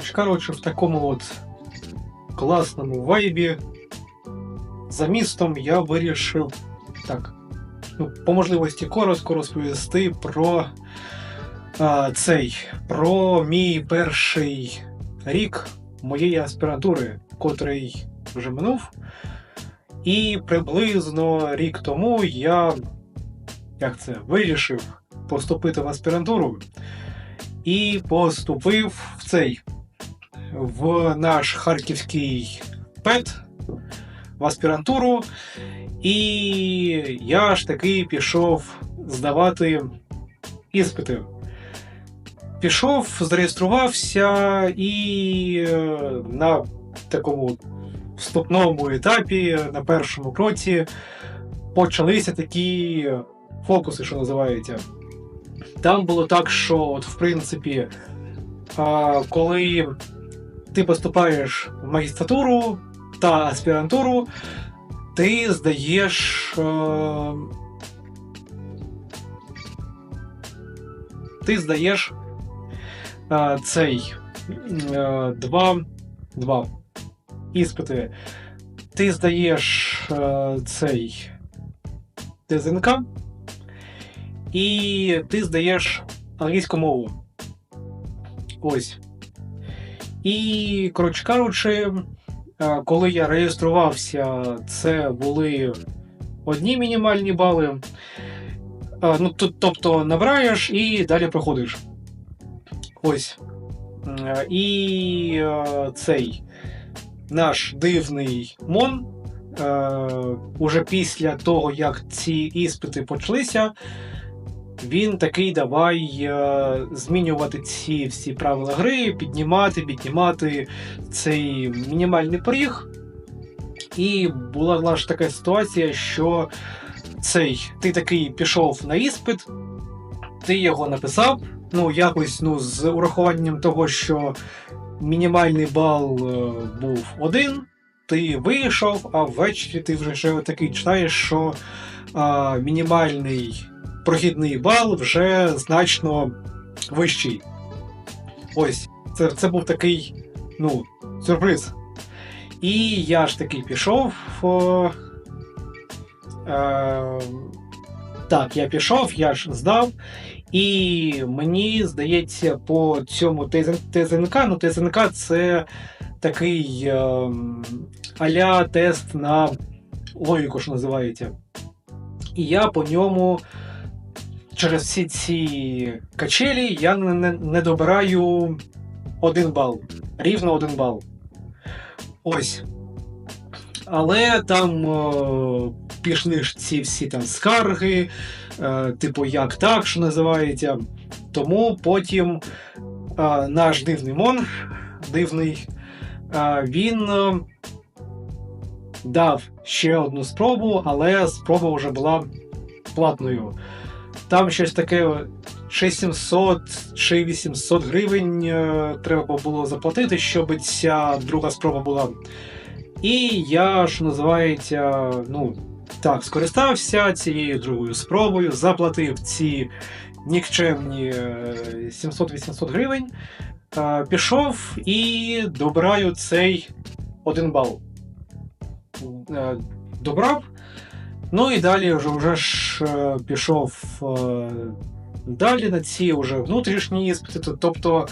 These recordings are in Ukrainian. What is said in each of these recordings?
коротше кажучи, в такому от класному вайбі за містом я вирішив так, ну, по можливості коротко розповісти про а, цей, про мій перший рік моєї аспірантури, котрий вже минув. І приблизно рік тому я як це, вирішив поступити в аспірантуру і поступив в цей в наш харківський ПЕТ в аспірантуру. І я ж таки пішов здавати іспити. Пішов, зареєструвався і е, на такому вступному етапі, на першому кроці, почалися такі фокуси, що називається. Там було так, що, от, в принципі, коли ти поступаєш в магістратуру та аспірантуру, ти здаєш. А, ти здаєш а, цей а, два, два іспити. Ти здаєш а, цей ТЗНК, і ти здаєш англійську мову. Ось. І, коротше кажучи, е, коли я реєструвався, це були одні мінімальні бали. Е, ну, Тобто набираєш і далі проходиш. Ось. Е, і цей наш дивний Мон. Уже після того, як ці іспити почалися, він такий давай е, змінювати ці всі правила гри, піднімати, піднімати цей мінімальний поріг. І була ж така ситуація, що цей ти такий пішов на іспит, ти його написав. Ну, якось ну, з урахуванням того, що мінімальний бал е, був один, ти вийшов, а ввечері ти вже такий читаєш, що е, мінімальний прохідний бал вже значно вищий. Ось, це це був такий ну, сюрприз. І я ж таки пішов. О, е, Так, я пішов, я ж здав. І мені здається, по цьому ТЗНК, ну ТЗНК це такий е, аля тест на логіку, що називається. І я по ньому через всі ці качелі я не, не добираю один бал. Рівно один бал. Ось. Але там о, пішли ж ці всі там скарги, е, типу, як так, що називається. Тому потім е, наш дивний мон, дивний, е, він е, дав ще одну спробу, але спроба вже була платною. Там щось таке 6700 чи 800 гривень е, треба було заплатити, щоб ця друга спроба була. І я, що називається, ну, так, скористався цією другою спробою, заплатив ці нікчемні 700-800 е, гривень, е, пішов і добираю цей один бал. Добрав. Ну і далі вже вже ж е, пішов е, далі на ці вже внутрішні іспити. Тобто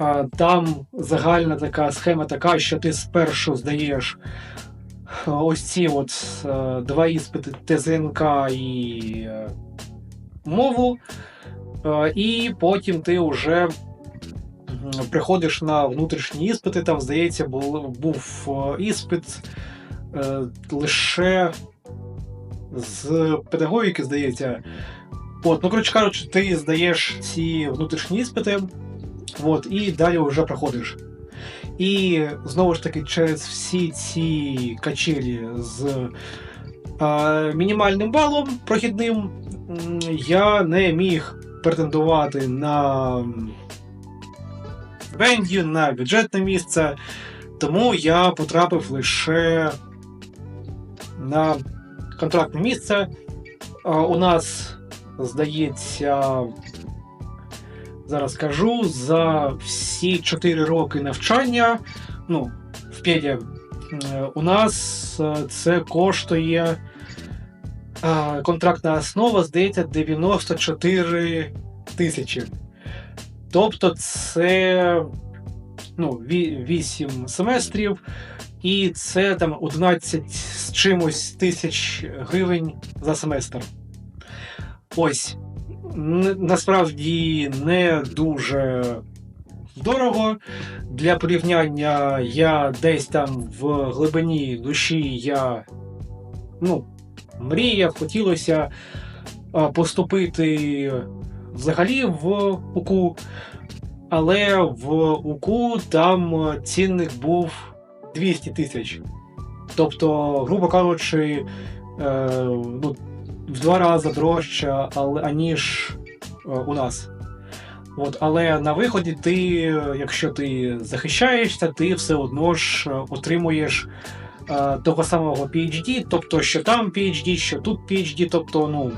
е, там загальна така схема така, що ти спершу здаєш ось ці от два іспити ТЗНК і мову, і потім ти вже приходиш на внутрішні іспити. Там, здається, був, був іспит лише з педагогіки, здається. От, ну, коротше кажучи, ти здаєш ці внутрішні іспити, от, і далі вже проходиш. І знову ж таки, через всі ці качелі з е, мінімальним балом прохідним я не міг претендувати на стипендію, на бюджетне місце, тому я потрапив лише на контрактне місце. У нас, здається, зараз кажу, за всі 4 роки навчання, ну, в педі, у нас це коштує контрактна основа, здається, 94 тисячі. Тобто це ну, 8 семестрів, і це там 11 з чимось тисяч гривень за семестр. Ось. Насправді не дуже дорого. Для порівняння я десь там в глибині душі я ну, мріяв, хотілося поступити взагалі в УКУ, але в УКУ там цінник був 200 тисяч. Тобто, грубо кажучи, е, ну, в два рази дорожче, але, аніж е, у нас. От, але на виході ти, якщо ти захищаєшся, ти все одно ж е, отримуєш е, того самого PhD, тобто, що там PhD, що тут PhD, тобто, ну,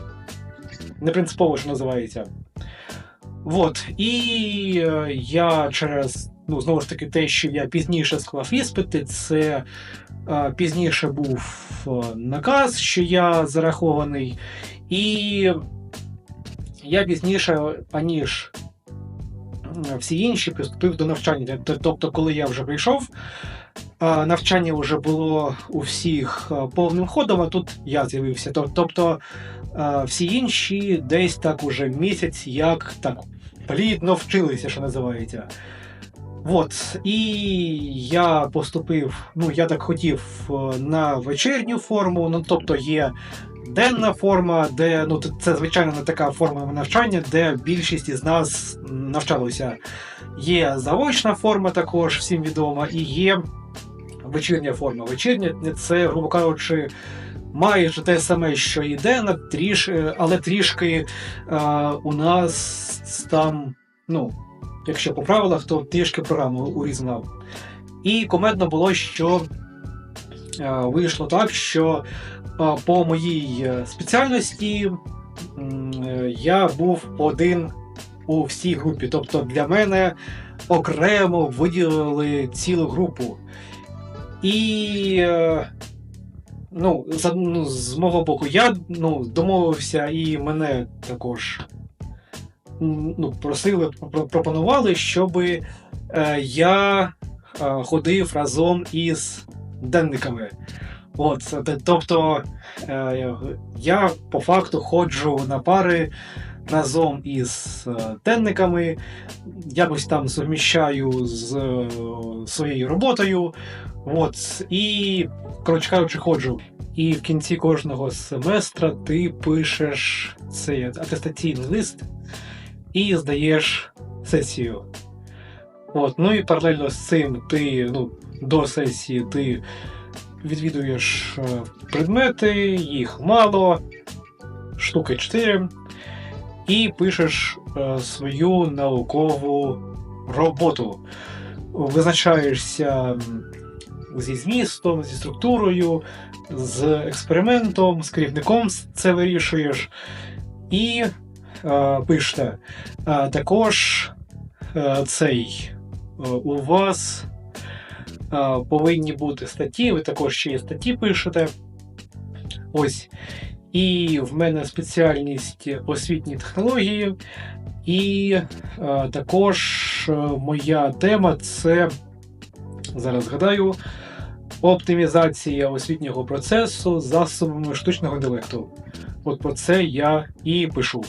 не принципово, що називається. От, і е, я через, ну, знову ж таки, те, що я пізніше склав іспити, це е, пізніше був е, наказ, що я зарахований, і я пізніше, аніж всі інші, приступив до навчання. Тобто, коли я вже прийшов, е, навчання вже було у всіх е, повним ходом, а тут я з'явився. Тобто всі інші десь так уже місяць, як так плідно вчилися, що називається. От, і я поступив, ну я так хотів е, на вечірню форму, ну тобто є денна форма, де ну це звичайно не така форма навчання, де більшість із нас навчалося. Є заочна форма, також всім відома, і є вечірня форма. Вечірня це, грубо кажучи, майже те саме, що і денна, але трішки е, у нас там, ну, якщо по правилах, то трішки програму урізав. І комедно було, що е, вийшло так, що е, по моїй е, спеціальності я був один у всій групі. Тобто для мене окремо виділили цілу групу. І ну, з, ну, з мого боку, я ну, домовився і мене також ну, просили, пропонували, щоб е, я е, ходив разом із денниками. От, тобто е, я по факту ходжу на пари разом із денниками, якось там суміщаю з своєю роботою. От, і, коротше кажучи, ходжу. І в кінці кожного семестра ти пишеш цей атестаційний лист і здаєш сесію. От, ну і паралельно з цим ти ну, до сесії ти відвідуєш е, предмети, їх мало, штуки 4, і пишеш е, свою наукову роботу. Визначаєшся зі змістом, зі структурою, з експериментом, з керівником це вирішуєш. І пишете. Е, також е, цей е, у вас е, повинні бути статті, ви також ще є статті пишете. Ось. І в мене спеціальність освітні технології. І е, також е, моя тема це, зараз згадаю, оптимізація освітнього процесу засобами штучного інтелекту. От про це я і пишу.